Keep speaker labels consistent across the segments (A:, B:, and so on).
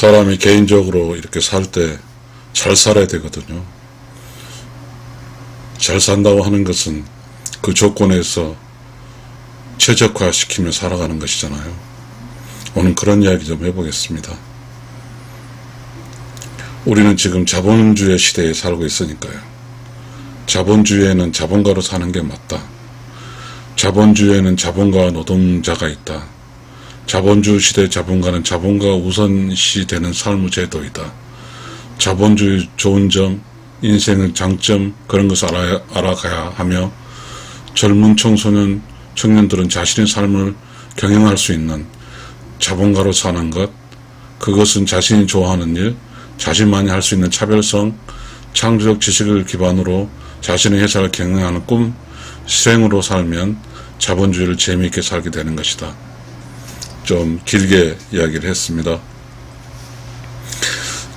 A: 사람이 개인적으로 이렇게 살 때 잘 살아야 되거든요. 잘 산다고 하는 것은 그 조건에서 최적화시키며 살아가는 것이잖아요. 오늘 그런 이야기 좀 해보겠습니다. 우리는 지금 자본주의 시대에 살고 있으니까요. 자본주의에는 자본가로 사는 게 맞다. 자본주의에는 자본가와 노동자가 있다. 자본주의 시대 자본가는 자본가 우선시 되는 삶의 제도이다. 자본주의 좋은 점, 인생의 장점 그런 것을 알아, 알아가야 하며 젊은 청소년, 청년들은 자신의 삶을 경영할 수 있는 자본가로 사는 것, 그것은 자신이 좋아하는 일, 자신만이 할 수 있는 차별성, 창조적 지식을 기반으로 자신의 회사를 경영하는 꿈, 실행으로 살면 자본주의를 재미있게 살게 되는 것이다. 좀 길게 이야기를 했습니다.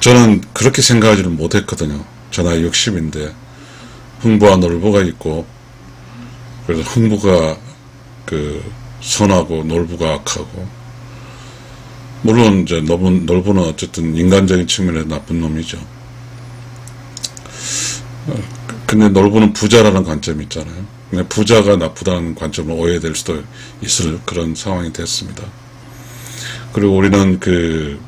A: 저는 그렇게 생각하지를 못했거든요. 저 나이 60인데 흥부와 놀부가 있고 그래서 흥부가 그 선하고 놀부가 악하고 물론 이제 놀부, 놀부는 어쨌든 인간적인 측면에서 나쁜 놈이죠. 어, 근데 놀부는 부자라는 관점이 있잖아요. 부자가 나쁘다는 관점으로 오해될 수도 있을 그런 상황이 됐습니다. 그리고 우리는 그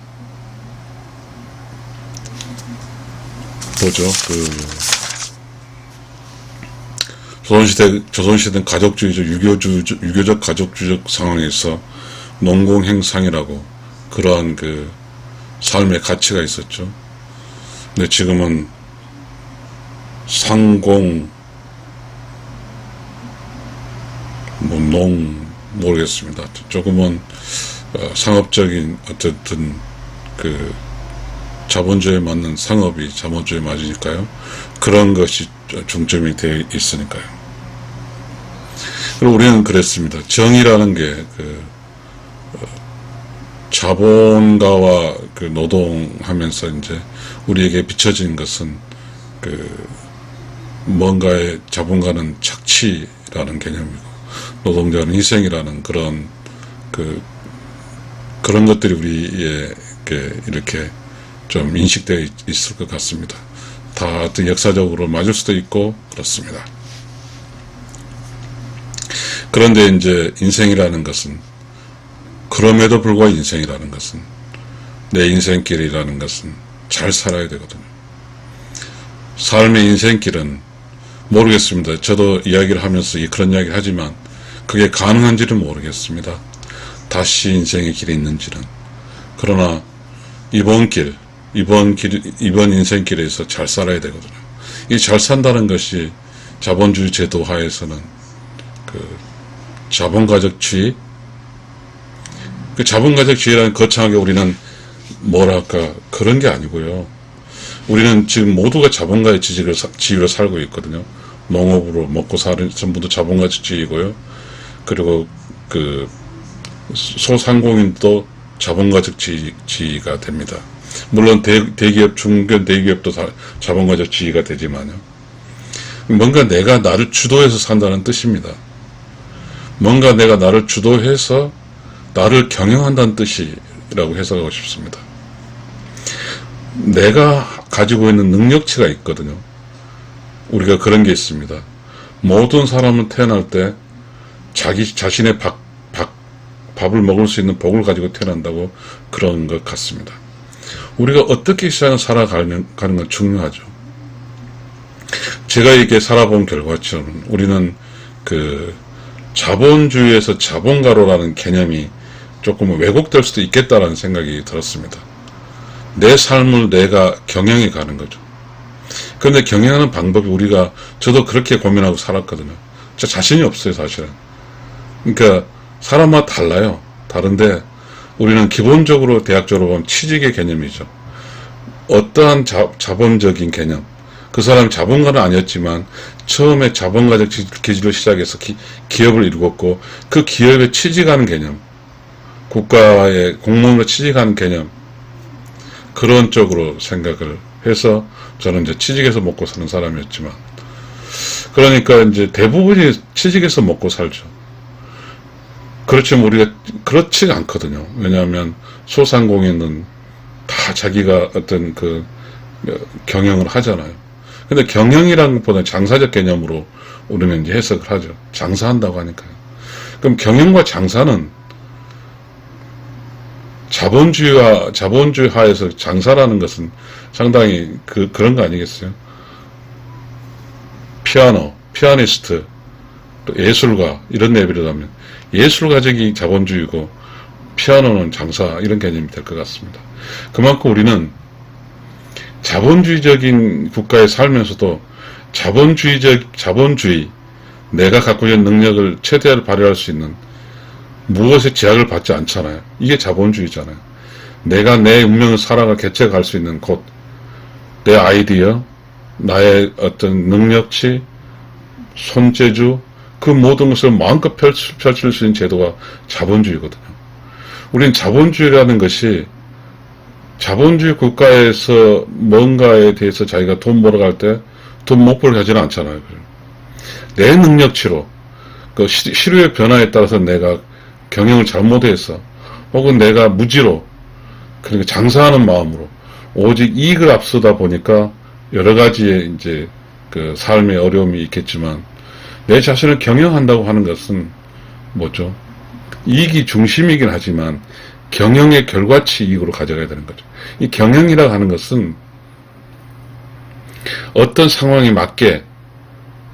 A: 뭐죠 그 조선시대 조선시대는 가족주의적 유교주 유교적 가족주의적 상황에서 농공행상이라고 그러한 그 삶의 가치가 있었죠. 근데 지금은 상공 뭐 농 모르겠습니다. 조금은 어, 상업적인 어쨌든 그 자본주의에 맞는 상업이 자본주의에 맞으니까요. 그런 것이 중점이 되어 있으니까요. 그리고 우리는 그랬습니다. 정의라는 게그 어, 자본가와 그 노동하면서 이제 우리에게 비춰진 것은 그 뭔가의 자본가는 착취라는 개념이고 노동자는 희생이라는 그런 그 그런 것들이 우리에게 이렇게 좀 인식되어 있- 있을 것 같습니다. 다 어떤 역사적으로 맞을 수도 있고 그렇습니다. 그런데 이제 인생이라는 것은 그럼에도 불구하고 인생이라는 것은 내 인생길이라는 것은 잘 살아야 되거든요. 삶의 인생길은 모르겠습니다. 저도 이야기를 하면서 이- 그런 이야기를 하지만 그게 가능한지는 모르겠습니다. 다시 인생의 길이 있는지는. 그러나 이번 길, 이번 길, 이번 인생길에서 잘 살아야 되거든요. 이 잘 산다는 것이 자본주의 제도 하에서는 그 자본가적주의, 그 자본가적주의라는 거창하게 우리는 뭐랄까 그런 게 아니고요. 우리는 지금 모두가 자본가의 사- 지위로 살고 있거든요. 농업으로 먹고 사는 전부도 자본가적주의고요. 그리고 그 소상공인도 자본가적 지, 지위가 됩니다. 물론 대, 대기업, 중견 대기업도 다 자본가적 지위가 되지만요. 뭔가 내가 나를 주도해서 산다는 뜻입니다. 뭔가 내가 나를 주도해서 나를 경영한다는 뜻이라고 해석하고 싶습니다. 내가 가지고 있는 능력치가 있거든요. 우리가 그런 게 있습니다. 모든 사람은 태어날 때 자기 자신의 밥, 밥, 밥을 먹을 수 있는 복을 가지고 태어난다고 그런 것 같습니다. 우리가 어떻게 세상을 살아가는 가는 건 중요하죠. 제가 이렇게 살아본 결과처럼 우리는 그 자본주의에서 자본가로라는 개념이 조금 왜곡될 수도 있겠다라는 생각이 들었습니다. 내 삶을 내가 경영해 가는 거죠. 그런데 경영하는 방법이 우리가 저도 그렇게 고민하고 살았거든요. 저 자신이 없어요, 사실은. 그러니까 사람마다 달라요. 다른데 우리는 기본적으로 대학 졸업하면 취직의 개념이죠. 어떠한 자, 자본적인 개념. 그 사람이 자본가는 아니었지만 처음에 자본가적 기- 기질로 시작해서 기, 기업을 이루었고 그 기업에 취직하는 개념. 국가의 공무원으로 취직하는 개념. 그런 쪽으로 생각을 해서 저는 이제 취직해서 먹고 사는 사람이었지만 그러니까 이제 대부분이 취직해서 먹고 살죠. 그렇지만 우리가 그렇지 않거든요. 왜냐하면 소상공인은 다다 자기가 어떤 그 어, 경영을 하잖아요. 근데 경영이라는 것보다 장사적 개념으로 우리는 이제 해석을 하죠. 장사한다고 하니까요. 그럼 경영과 장사는 자본주의와 자본주의 하에서 장사라는 것은 상당히 그 그런 거 아니겠어요? 피아노, 피아니스트, 또 예술가 이런 레벨을 하면 예술가적이 자본주의고 피아노는 장사 이런 개념이 될 것 같습니다. 그만큼 우리는 자본주의적인 국가에 살면서도 자본주의적 자본주의 내가 갖고 있는 능력을 최대한 발휘할 수 있는 무엇에 제약을 받지 않잖아요. 이게 자본주의잖아요. 내가 내 운명을 살아가 개척할 수 있는 곳, 내 아이디어, 나의 어떤 능력치, 손재주, 그 모든 것을 마음껏 펼칠, 펼칠 수 있는 제도가 자본주의거든요. 우린 자본주의라는 것이 자본주의 국가에서 뭔가에 대해서 자기가 돈 벌어갈 때 돈 못 벌게 하지는 않잖아요. 내 능력치로 그 시- 시류의 변화에 따라서 내가 경영을 잘못해서 혹은 내가 무지로 그러니까 장사하는 마음으로 오직 이익을 앞서다 보니까 여러 가지의 이제 그 삶의 어려움이 있겠지만 내 자신을 경영한다고 하는 것은 뭐죠? 이익이 중심이긴 하지만 경영의 결과치 이익으로 가져가야 되는 거죠. 이 경영이라고 하는 것은 어떤 상황에 맞게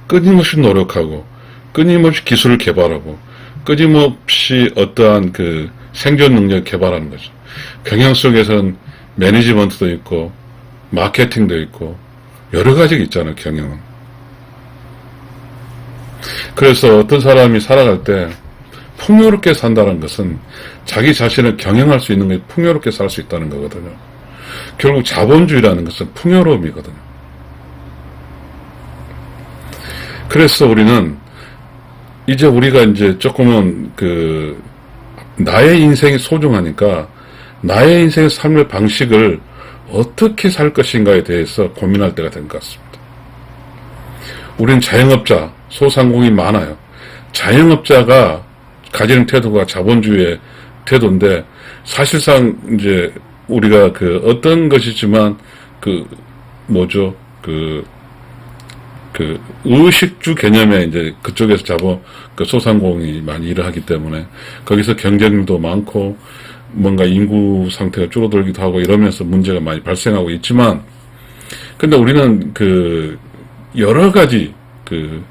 A: 끊임없이 노력하고 끊임없이 기술을 개발하고 끊임없이 어떠한 그 생존 능력 개발하는 거죠. 경영 속에서는 매니지먼트도 있고 마케팅도 있고 여러 가지가 있잖아요, 경영은. 그래서 어떤 사람이 살아갈 때 풍요롭게 산다는 것은 자기 자신을 경영할 수 있는 게 풍요롭게 살 수 있다는 거거든요. 결국 자본주의라는 것은 풍요로움이거든요. 그래서 우리는 이제 우리가 이제 조금은 그 나의 인생이 소중하니까 나의 인생의 삶의 방식을 어떻게 살 것인가에 대해서 고민할 때가 된 것 같습니다. 우리는 자영업자, 소상공인 많아요. 자영업자가 가지는 태도가 자본주의의 태도인데 사실상 이제 우리가 그 어떤 것이지만 그 뭐죠 그 그 의식주 개념에 이제 그쪽에서 자본 그 소상공인이 많이 일을 하기 때문에 거기서 경쟁도 많고 뭔가 인구 상태가 줄어들기도 하고 이러면서 문제가 많이 발생하고 있지만 근데 우리는 그 여러 가지 그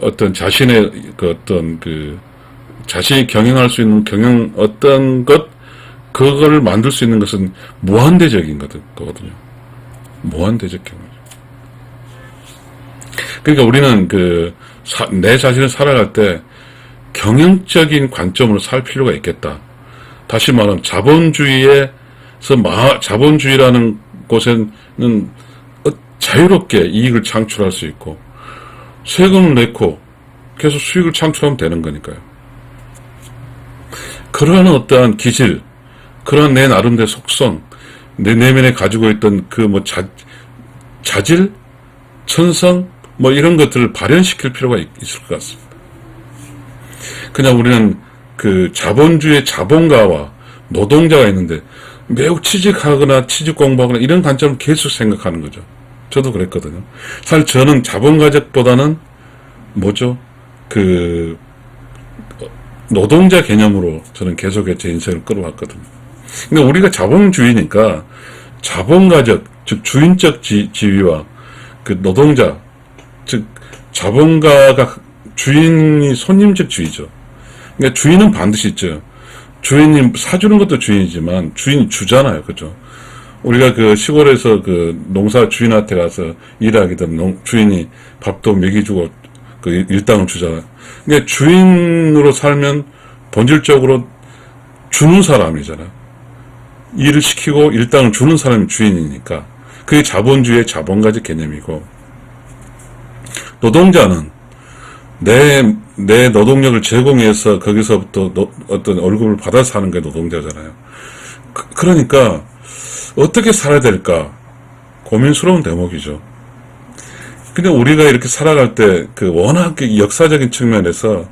A: 어떤 자신의 그 어떤 그 자신이 경영할 수 있는 경영 어떤 것 그거를 만들 수 있는 것은 무한대적인 거든- 거거든요. 무한대적 경영. 그러니까 우리는 그 내 자신을 살아갈 때 경영적인 관점으로 살 필요가 있겠다. 다시 말하면 자본주의에서 마, 자본주의라는 곳에는 어- 자유롭게 이익을 창출할 수 있고 세금을 내고 계속 수익을 창출하면 되는 거니까요. 그러한 어떠한 기질, 그러한 내 나름대로 속성, 내 내면에 가지고 있던 그뭐 자, 자질, 천성, 뭐 이런 것들을 발현시킬 필요가 있, 있을 것 같습니다. 그냥 우리는 그 자본주의 자본가와 노동자가 있는데 매우 취직하거나 취직 공부하거나 이런 관점을 계속 생각하는 거죠. 저도 그랬거든요. 사실 저는 자본가적보다는 뭐죠? 그 노동자 개념으로 저는 계속해서 제 인생을 끌어왔거든요. 근데 우리가 자본주의니까 자본가적, 즉 주인적 지, 지위와 그 노동자, 즉 자본가가 주인이 손님적 주의죠. 그러니까 주인은 반드시 있죠. 주인이 사주는 것도 주인이지만 주인이 주잖아요. 그죠? 우리가 그 시골에서 그 농사 주인한테 가서 일하게 되면 농- 주인이 밥도 먹이주고 그 일- 일당을 주잖아요. 그러니까 주인으로 살면 본질적으로 주는 사람이잖아요. 일을 시키고 일당을 주는 사람이 주인이니까 그게 자본주의의 자본가적 개념이고 노동자는 내, 내 노동력을 제공해서 거기서부터 노- 어떤 월급을 받아서 하는 게 노동자잖아요. 그, 러니까 어떻게 살아야 될까 고민스러운 대목이죠. 근데 우리가 이렇게 살아갈 때 그 워낙 그 역사적인 측면에서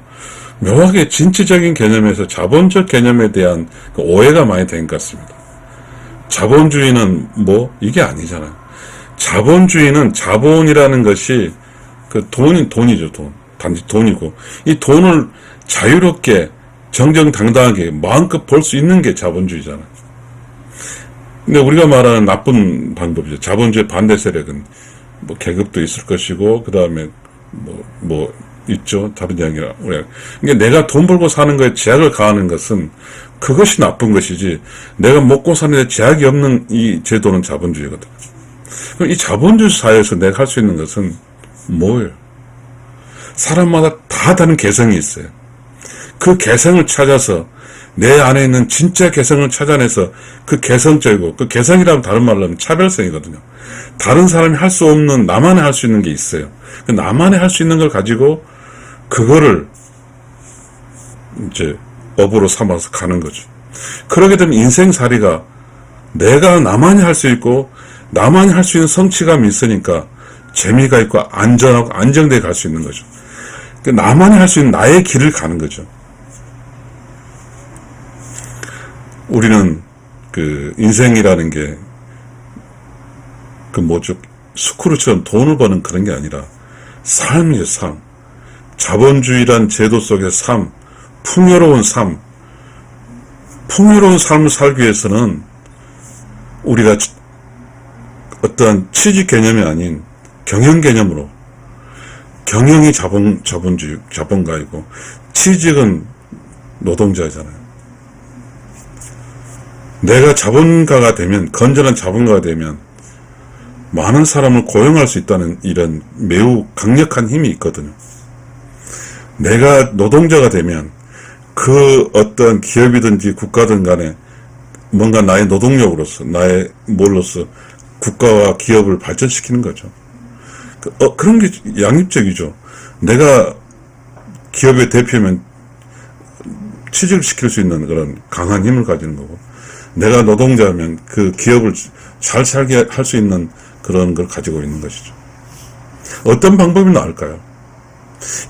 A: 묘하게 진취적인 개념에서 자본적 개념에 대한 그 오해가 많이 된 것 같습니다. 자본주의는 뭐 이게 아니잖아요. 자본주의는 자본이라는 것이 그 돈이 돈이죠 돈 단지 돈이고 이 돈을 자유롭게 정정당당하게 마음껏 벌 수 있는 게 자본주의잖아요. 근데 우리가 말하는 나쁜 방법이죠. 자본주의 반대 세력은 뭐 계급도 있을 것이고 그 다음에 뭐 뭐 있죠. 다른 이야기라 우리가 그러니까 내가 돈 벌고 사는 거에 제약을 가하는 것은 그것이 나쁜 것이지 내가 먹고 사는데 제약이 없는 이 제도는 자본주의거든. 그럼 이 자본주의 사회에서 내가 할 수 있는 것은 뭐예요? 사람마다 다 다른 개성이 있어요. 그 개성을 찾아서 내 안에 있는 진짜 개성을 찾아내서 그 개성적이고 그 개성이라면 다른 말로 하면 차별성이거든요. 다른 사람이 할 수 없는 나만의 할 수 있는 게 있어요. 그 나만의 할 수 있는 걸 가지고 그거를 이제 업으로 삼아서 가는 거죠. 그러게 되면 인생살이가 내가 나만이 할 수 있고 나만이 할 수 있는 성취감이 있으니까 재미가 있고 안전하고 안정되게 갈 수 있는 거죠. 그 나만이 할 수 있는 나의 길을 가는 거죠. 우리는 그 인생이라는 게 그 뭐죠? 스크루처럼 돈을 버는 그런 게 아니라 삶이에요 삶. 자본주의란 제도 속의 삶 풍요로운 삶. 풍요로운 삶을 살기 위해서는 우리가 어떠한 취직 개념이 아닌 경영 개념으로 경영이 자본 자본주의 자본가이고 취직은 노동자잖아요. 내가 자본가가 되면 건전한 자본가가 되면 많은 사람을 고용할 수 있다는 이런 매우 강력한 힘이 있거든요. 내가 노동자가 되면 그 어떤 기업이든지 국가든 간에 뭔가 나의 노동력으로서 나의 뭘로서 국가와 기업을 발전시키는 거죠. 그, 어, 그런 게 양립적이죠. 내가 기업의 대표면 취직을 시킬 수 있는 그런 강한 힘을 가지는 거고, 내가 노동자면 그 기업을 잘 살게 할 수 있는 그런 걸 가지고 있는 것이죠. 어떤 방법이 나을까요?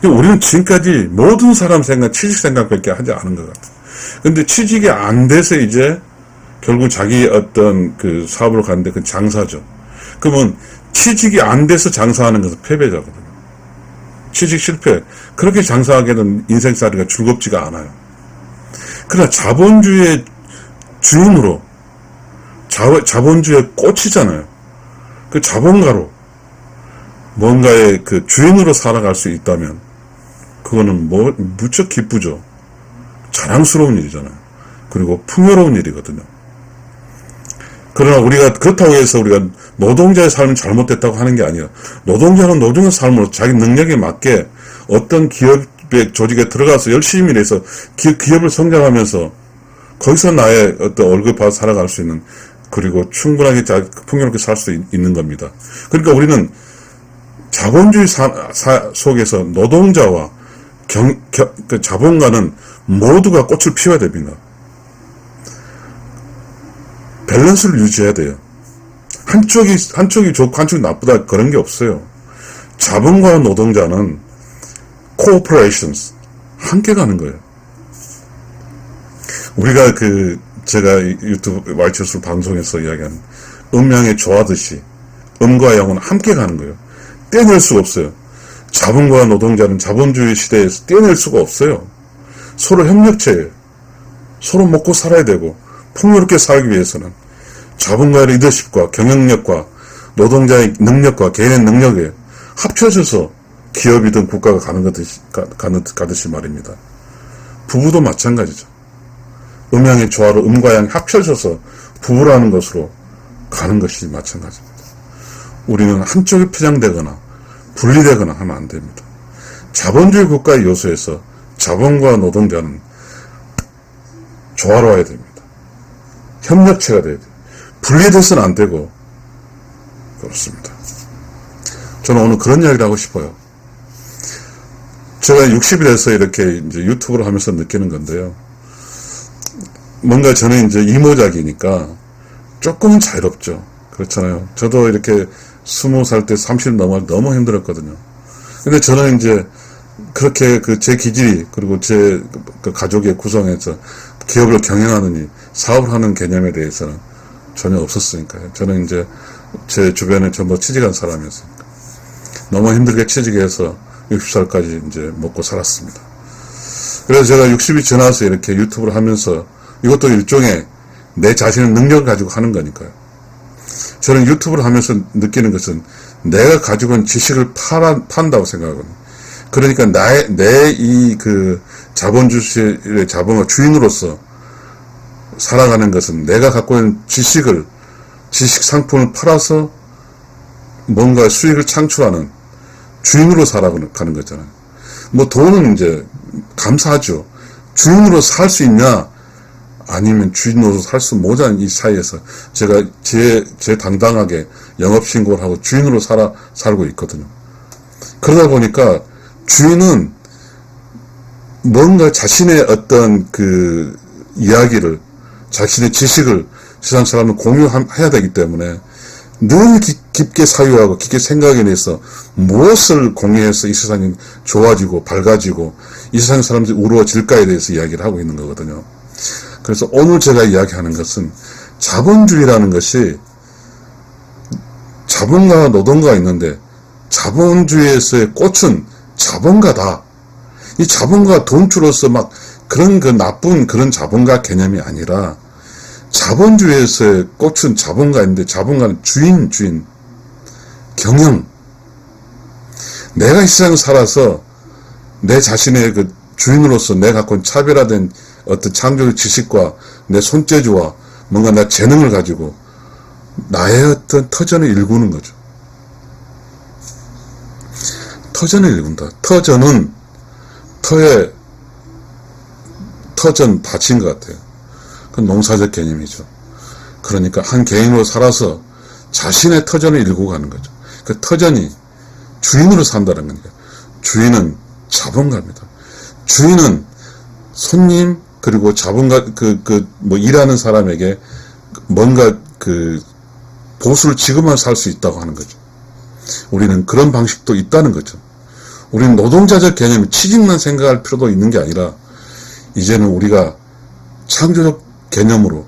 A: 우리는 지금까지 모든 사람 생각, 취직 생각밖에 하지 않은 것 같아요. 근데 취직이 안 돼서 이제 결국 자기 어떤 그 사업으로 가는데 그 장사죠. 그러면 취직이 안 돼서 장사하는 것은 패배자거든요. 취직 실패. 그렇게 장사하게는 인생살이가 즐겁지가 않아요. 그러나 자본주의의 주인으로 자, 자본주의의 꽃이잖아요. 그 자본가로 뭔가의 그 주인으로 살아갈 수 있다면 그거는 뭐 무척 기쁘죠. 자랑스러운 일이잖아요. 그리고 풍요로운 일이거든요. 그러나 우리가 그렇다고 해서 우리가 노동자의 삶이 잘못됐다고 하는 게 아니라 노동자는 노동의 삶으로 자기 능력에 맞게 어떤 기업의 조직에 들어가서 열심히 일해서 기, 기업을 성장하면서 거기서 나의 어떤 월급 받아 살아갈 수 있는 그리고 충분하게 자, 풍요롭게 살 수 있는 겁니다. 그러니까 우리는 자본주의 사, 사 속에서 노동자와 경, 겨, 그 자본가는 모두가 꽃을 피워야 됩니다. 밸런스를 유지해야 돼요. 한쪽이, 한쪽이 좋고 한쪽이 나쁘다 그런 게 없어요. 자본가와 노동자는 cooperations, 함께 가는 거예요. 우리가 그, 제가 유튜브 와이처스 방송에서 이야기하는 음양에 좋아하듯이 음과 양은 함께 가는 거예요. 떼낼 수가 없어요. 자본과 노동자는 자본주의 시대에서 떼낼 수가 없어요. 서로 협력체예요. 서로 먹고 살아야 되고 풍요롭게 살기 위해서는 자본가의 리더십과 경영력과 노동자의 능력과 개인의 능력에 합쳐져서 기업이든 국가가 가는 가는, 가듯이 말입니다. 부부도 마찬가지죠. 음양의 조화로 음과 양이 합쳐져서 부부라는 것으로 가는 것이 마찬가지입니다. 우리는 한쪽이 표장되거나 분리되거나 하면 안 됩니다. 자본주의 국가의 요소에서 자본과 노동자는 조화로워야 됩니다. 협력체가 돼야 돼요. 분리돼서는 안 되고 그렇습니다. 저는 오늘 그런 이야기를 하고 싶어요. 제가 60이 돼서 이렇게 이제 유튜브를 하면서 느끼는 건데요. 뭔가 저는 이제 이모작이니까 조금은 자유롭죠. 그렇잖아요. 저도 이렇게 스무 살때 삼십 넘어 너무 힘들었거든요. 근데 저는 이제 그렇게 그 제 기질이 그리고 제 그 가족의 구성에서 기업을 경영하느니 사업을 하는 개념에 대해서는 전혀 없었으니까요. 저는 이제 제 주변에 전부 취직한 사람이었으니까. 너무 힘들게 취직해서 60살까지 이제 먹고 살았습니다. 그래서 제가 60이 지나서 이렇게 유튜브를 하면서 이것도 일종의 내 자신의 능력을 가지고 하는 거니까요. 저는 유튜브를 하면서 느끼는 것은 내가 가지고 있는 지식을 팔아, 판다고 생각하거든요. 그러니까 나의, 내 이 그 자본주의의 자본의 주인으로서 살아가는 것은 내가 갖고 있는 지식을, 지식 상품을 팔아서 뭔가 수익을 창출하는 주인으로 살아가는 거잖아요. 뭐 돈은 이제 감사하죠. 주인으로 살 수 있냐? 아니면 주인으로 살수 못한 이 사이에서 제가 제, 제 당당하게 영업신고를 하고 주인으로 살아, 살고 있거든요. 그러다 보니까 주인은 뭔가 자신의 어떤 그 이야기를, 자신의 지식을 세상 사람은 공유해야 되기 때문에 늘 깊, 깊게 사유하고 깊게 생각해내서 무엇을 공유해서 이 세상이 좋아지고 밝아지고 이 세상 사람들이 우러워질까에 대해서 이야기를 하고 있는 거거든요. 그래서 오늘 제가 이야기하는 것은 자본주의라는 것이 자본가와 노동가가 있는데 자본주의에서의 꽃은 자본가다. 이 자본가 돈주로서 막 그런 그 나쁜 그런 자본가 개념이 아니라 자본주의에서의 꽃은 자본가인데 자본가는 주인, 주인, 경영. 내가 이 세상에 살아서 내 자신의 그 주인으로서 내가 갖고 있는 차별화된 어떤 창조적 지식과 내 손재주와 뭔가 내 재능을 가지고 나의 어떤 터전을 일구는 거죠. 터전을 일군다. 터전은 터에 터전 받친 것 같아요. 그건 농사적 개념이죠. 그러니까 한 개인으로 살아서 자신의 터전을 일구고 가는 거죠. 그 터전이 주인으로 산다는 거니까. 주인은 자본가입니다. 주인은 손님 그리고 자본가 그 그 뭐 일하는 사람에게 뭔가 그 보수를 지급만 살 수 있다고 하는 거죠. 우리는 그런 방식도 있다는 거죠. 우리는 노동자적 개념, 취직만 생각할 필요도 있는 게 아니라 이제는 우리가 창조적 개념으로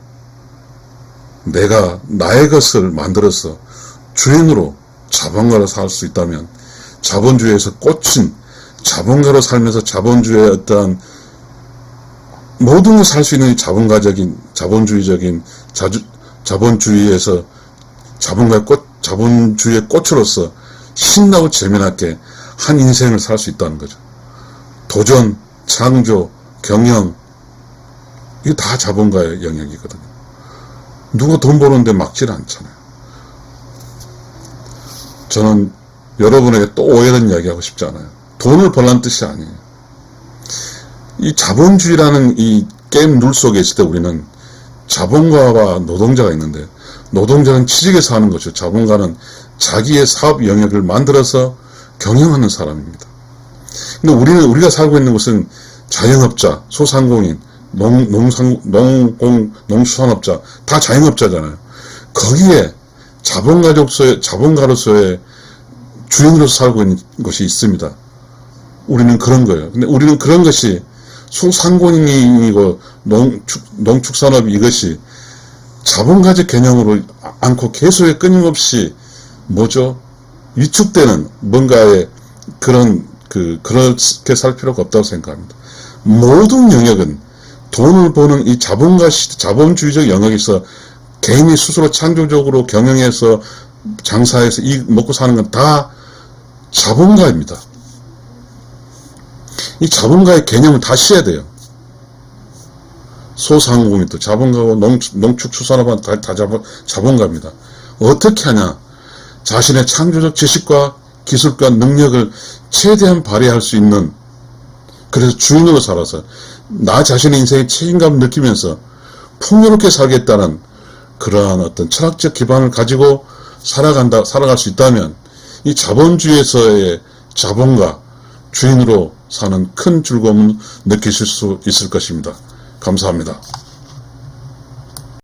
A: 내가 나의 것을 만들어서 주인으로 자본가로 살 수 있다면 자본주의에서 꽂힌 자본가로 살면서 자본주의의 어떠한 모든 걸 살 수 있는 자본가적인 자본주의적인 자주, 자본주의에서 자본가의 꽃 자본주의의 꽃으로서 신나고 재미나게 한 인생을 살 수 있다는 거죠. 도전, 창조, 경영 이게 다 자본가의 영역이거든요. 누가 돈 버는데 막질 않잖아요. 저는 여러분에게 또 오해된 이야기 하고 싶지 않아요. 돈을 벌란 뜻이 아니에요. 이 자본주의라는 이 게임 룰 속에 있을 때 우리는 자본가와 노동자가 있는데 노동자는 취직해서 하는 것이죠. 자본가는 자기의 사업 영역을 만들어서 경영하는 사람입니다. 근데 우리는 우리가 살고 있는 곳은 자영업자, 소상공인, 농, 농상, 농공, 농수산업자 다 자영업자잖아요. 거기에 자본가족소의 자본가로서의 주인으로서 살고 있는 것이 있습니다. 우리는 그런 거예요. 근데 우리는 그런 것이 소상공인이고 농축, 농축산업 이것이 자본가적 개념으로 않고 계속 끊임없이 뭐죠? 위축되는 뭔가의 그런 그 그렇게 살 필요가 없다고 생각합니다. 모든 영역은 돈을 버는 이 자본가 시 자본주의적 영역에서 개인이 스스로 창조적으로 경영해서 장사해서 이 먹고 사는 건 다 자본가입니다. 이 자본가의 개념을 다시 해야 돼요. 소상공인도 자본가고 농, 농축수산업은 다, 다 자본, 자본가입니다. 어떻게 하냐? 자신의 창조적 지식과 기술과 능력을 최대한 발휘할 수 있는 그래서 주인으로 살아서 나 자신의 인생의 책임감을 느끼면서 풍요롭게 살겠다는 그러한 어떤 철학적 기반을 가지고 살아간다, 살아갈 수 있다면 이 자본주의에서의 자본가, 주인으로 사는 큰 즐거움을 느끼실 수 있을 것입니다. 감사합니다.